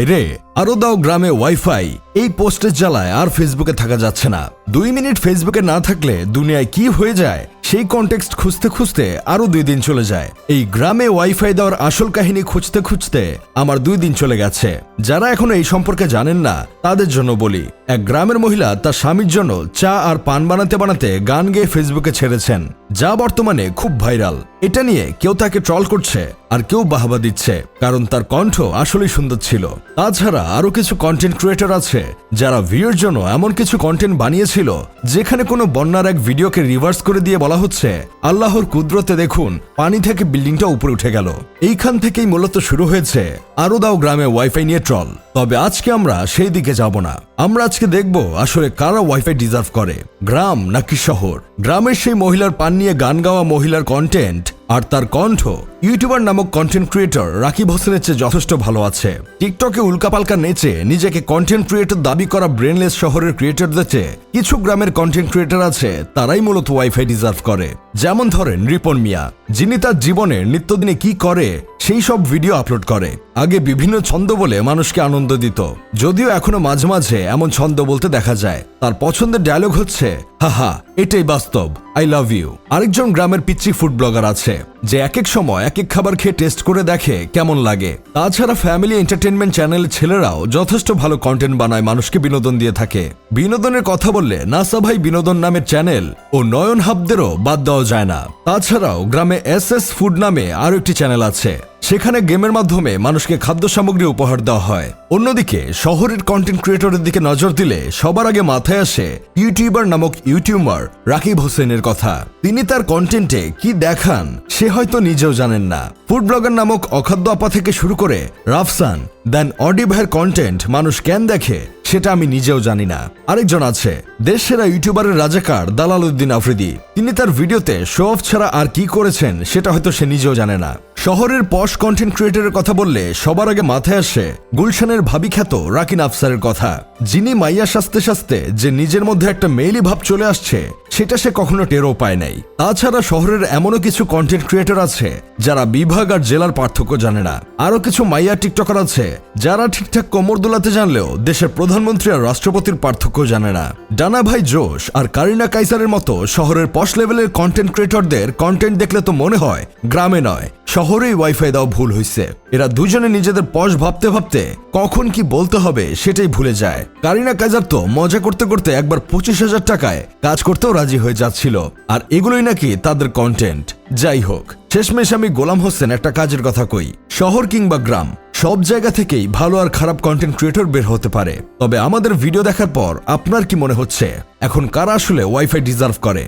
ভাইরে আরও দাও গ্রামে ওয়াইফাই এই পোস্টের জ্বালায় আর ফেসবুকে থাকা যাচ্ছে না। দুই মিনিট ফেসবুকে না থাকলে দুনিয়ায় কি হয়ে যায়? সেই কনটেক্সট খুঁজতে খুঁজতে আরও দুই দিন চলে যায়। এই গ্রামে ওয়াইফাই দেওয়ার আসল কাহিনী খুঁজতে খুঁজতে আমার দুই দিন চলে গেছে। যারা এখনও এই সম্পর্কে জানেন না, তাদের জন্য বলি এক গ্রামের মহিলা তার স্বামীর জন্য চা আর পান বানাতে বানাতে গান গেয়ে ফেসবুকে ছেড়েছেন, যা বর্তমানে খুব ভাইরাল। এটা নিয়ে কেউ তাকে ট্রল করছে আর কেউ বাহবা দিচ্ছে, কারণ তার কণ্ঠ আসলেই সুন্দর ছিল। তাছাড়া আরও কিছু কন্টেন্ট ক্রিয়েটর আছে, যারা ভিউর জন্য এমন কিছু কন্টেন্ট বানিয়েছিল, যেখানে কোনো বন্যার এক ভিডিওকে রিভার্স করে দিয়ে বলা হচ্ছে, আল্লাহর কুদরতে দেখুন, পানি থেকে বিল্ডিংটা উপরে উঠে গেল। এইখান থেকেই মূলত শুরু হয়েছে আরও দাও গ্রামে ওয়াইফাই নিয়ে ট্রল। তবে আজকে আমরা সেই দিকে যাব না। আমরা দেখব আসলে কারা ওয়াইফাই ডিজার্ভ করে, গ্রাম নাকি শহর? গ্রামের সেই মহিলার পান নিয়ে গান গাওয়া মহিলার কন্টেন্ট আর তার কণ্ঠ ইউটিউবার নামক কন্টেন্ট ক্রিয়েটর রাকিব হোসেনের চেয়ে যথেষ্ট ভালো আছে। টিকটকে উল্কাপাল্কা নেচে নিজেকে কন্টেন্ট ক্রিয়েটর দাবি করা ব্রেনলেস শহরের ক্রিয়েটরদের চেয়ে কিছু গ্রামের কন্টেন্ট ক্রিয়েটর আছে, তারাই মূলত ওয়াইফাই ডিজার্ভ করে। যেমন ধরেন রিপন মিয়া, যিনি তার জীবনে নিত্যদিনে কি করে সেই সব ভিডিও আপলোড করে। আগে বিভিন্ন ছন্দ বলে মানুষকে আনন্দ দিত। যদিও এখনও মাঝে মাঝে এমন ছন্দ বলতে দেখা যায়। তার পছন্দের ডায়লগ হচ্ছে হা হাহা, এটাই বাস্তব আই লাভ ইউ আরেকজন গ্রামের পিচ্ছি ফুড ব্লগার আছে। যে এক এক সময় এক এক খাবার খেয়ে টেস্ট করে দেখে কেমন লাগে। তাছাড়া ফ্যামিলি এন্টারটেনমেন্ট চ্যানেলের ছেলেরাও যথেষ্ট ভালো কন্টেন্ট বানায়, মানুষকে বিনোদন দিয়ে থাকে। বিনোদনের কথা বললে নাসা ভাই বিনোদন নামের চ্যানেল ও নয়ন হাবদেরও বাদ দেওয়া যায় না। তাছাড়াও গ্রামে এস এস ফুড নামে আরও একটি চ্যানেল আছে। সেখানে গেমের মাধ্যমে মানুষকে খাদ্য সামগ্রী উপহার দেওয়া হয়। অন্যদিকে, শহরের কন্টেন্ট ক্রিয়েটরের দিকে নজর দিলে সবার আগে মাথায় আসে ইউটিউবার নামক ইউটিউবার রাকিব হোসেনের কথা। তিনি তার কন্টেন্টে কি দেখান, সে হয়তো নিজেও জানেন না। ফুড ব্লগার নামক অখাদ্য আপা থেকে শুরু করে রাফসান, দেন অডি ভাইয়ের কন্টেন্ট মানুষ কেন দেখে, সেটা আমি নিজেও জানি না। আরেকজন আছে দেশ সেরা ইউটিউবারের রাজাকার দালাল উদ্দিন আফ্রিদি। তিনি তার ভিডিওতে শো অফ ছাড়া আর কি করেছেন, সেটা হয়তো সে নিজেও জানে না। শহরের পশ কন্টেন্ট ক্রিয়েটারের কথা বললে সবার আগে মাথায় আসে গুলশানের ভাবি খ্যাত রাকিন আফসারের কথা, যিনি মাইয়া সাজতে সাজতে যে নিজের মধ্যে একটা মেইলি ভাব চলে আসছে। সেটা সে কখনো টেরও পায় নাই। তাছাড়া শহরের এমনও কিছু কন্টেন্ট ক্রিয়েটর আছে, যারা বিভাগ আর জেলার পার্থক্য জানে না। আরও কিছু মাইয়া টিকটকার আছে, যারা ঠিকঠাক কোমর দোলাতে জানলেও দেশের প্রধানমন্ত্রী আর রাষ্ট্রপতির পার্থক্য জানে না। ডানা ভাই জোশ আর কারিনা কাইসারের মতো শহরের পশ লেভেলের কন্টেন্ট ক্রিয়েটরদের কন্টেন্ট দেখলে তো মনে হয়, গ্রামে নয়, শহরেই ওয়াইফাই দেওয়া ভুল হয়েছে এরা দুজনে নিজেদের পশ ভাবতে ভাবতে কখন কি বলতে হবে সেটাই ভুলে যায়। কারিনা কাইজার তো মজা করতে করতে একবার পঁচিশ হাজার টাকায় কাজ করতেও রাজি হয়ে যাচ্ছিল, আর এগুলোই নাকি তাদের কন্টেন্ট যাই হোক, শেষমেশ আমি গোলাম হোসেন একটা কাজের কথা কই। শহর কিংবা গ্রাম, সব জায়গা থেকেই ভালো আর খারাপ কন্টেন্ট ক্রিয়েটর বের হতে পারে। তবে আমাদের ভিডিও দেখার পর আপনার কি মনে হচ্ছে? এখন কারা আসলে ওয়াইফাই ডিজার্ভ করে?